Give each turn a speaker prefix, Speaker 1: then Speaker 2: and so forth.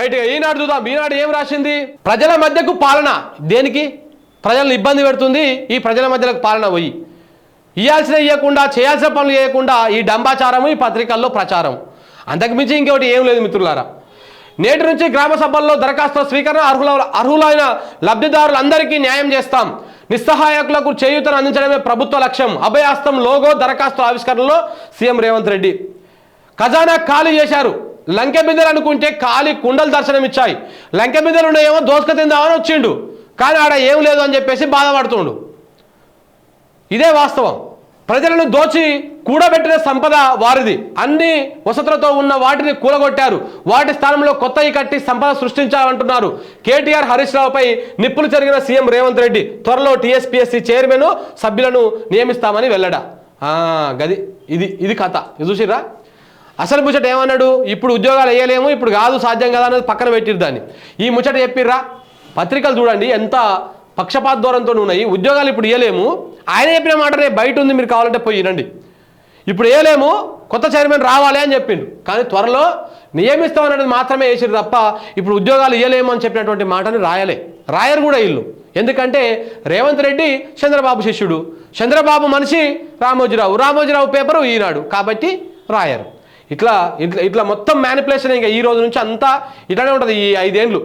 Speaker 1: Right ఈనాడు చూద్దాం. ఈనాడు ఏం రాసింది? ప్రజల మధ్యకు పాలన. దేనికి? ప్రజలను ఇబ్బంది పెడుతుంది. ఈ ప్రజల మధ్యలకు పాలన పోయి. ఇయ్యాల్సిన ఇవ్వకుండా చేయాల్సిన పనులు చేయకుండా ఈ డంబాచారం ఈ పత్రికల్లో ప్రచారం. అంతకుమించి ఇంకోటి ఏం లేదు మిత్రులారా. నేటి నుంచి గ్రామ సభల్లో దరఖాస్తుల స్వీకరణ అర్హుల అర్హులైన లబ్ధిదారులందరికీ న్యాయం చేస్తాం. నిస్సహాయకులకు చేయూతను అందించడమే ప్రభుత్వ లక్ష్యం. అభయాస్తం లోగో దరఖాస్తు ఆవిష్కరణలో సీఎం రేవంత్ రెడ్డి. ఖజానా ఖాళీ చేశారు. లంక బిందెలు అనుకుంటే ఖాళీ కుండలు దర్శనం ఇచ్చాయి లంక బిందెలు ఉన్నాయేమో దోసుక తిందామని వచ్చిండు. కానీ ఆడ ఏం లేదు అని చెప్పేసి బాధపడుతుండు. ఇదే వాస్తవం. ప్రజలను దోచి కూడబెట్టిన సంపద వారిది. అన్ని వసతులతో ఉన్న వాటిని కూలగొట్టారు. వాటి స్థానంలో కొత్తవి కట్టి సంపద సృష్టించాలంటున్నారు. కేటీఆర్ హరీష్ రావుపై నిప్పులు జరిగిన సీఎం రేవంత్ రెడ్డి. త్వరలో టీఎస్పీఎస్సీ చైర్మన్ సభ్యులను నియమిస్తామని వెళ్ళడా గది ఇది ఇది కథ. ఇది అసలు ముచ్చట ఏమన్నాడు? ఇప్పుడు ఉద్యోగాలు వేయలేము ఇప్పుడు కాదు సాధ్యం కదా అనేది పక్కన పెట్టిరు దాన్ని. ఈ ముచ్చట చెప్పిర్రా? పత్రికలు చూడండి ఎంత పక్షపాత దూరంతో ఉన్నాయి. ఉద్యోగాలు ఇప్పుడు ఇవ్వలేము ఆయన చెప్పిన మాట బయట ఉంది మీరు కావాలంటే పోయి రండి ఇప్పుడు వేయలేము కొత్త చైర్మన్ రావాలి అని చెప్పిండు. కానీ త్వరలో నియమిస్తామన్నది మాత్రమే వేసిరు తప్ప ఇప్పుడు ఉద్యోగాలు ఇవ్వలేము అని చెప్పినటువంటి మాటని రాయలే. రాయరు కూడా ఇల్లు ఎందుకంటే రేవంత్ రెడ్డి చంద్రబాబు శిష్యుడు. చంద్రబాబు మనిషి రామోజీరావు. రామోజీరావు పేపరు ఈనాడు. కాబట్టి రాయరు. ఇట్లా ఇట్లా ఇట్లా మొత్తం మ్యానిపులేషన్ ఇంకా ఈ రోజు నుంచి అంతా ఇట్లానే ఉంటుంది ఈ ఐదేండ్లు.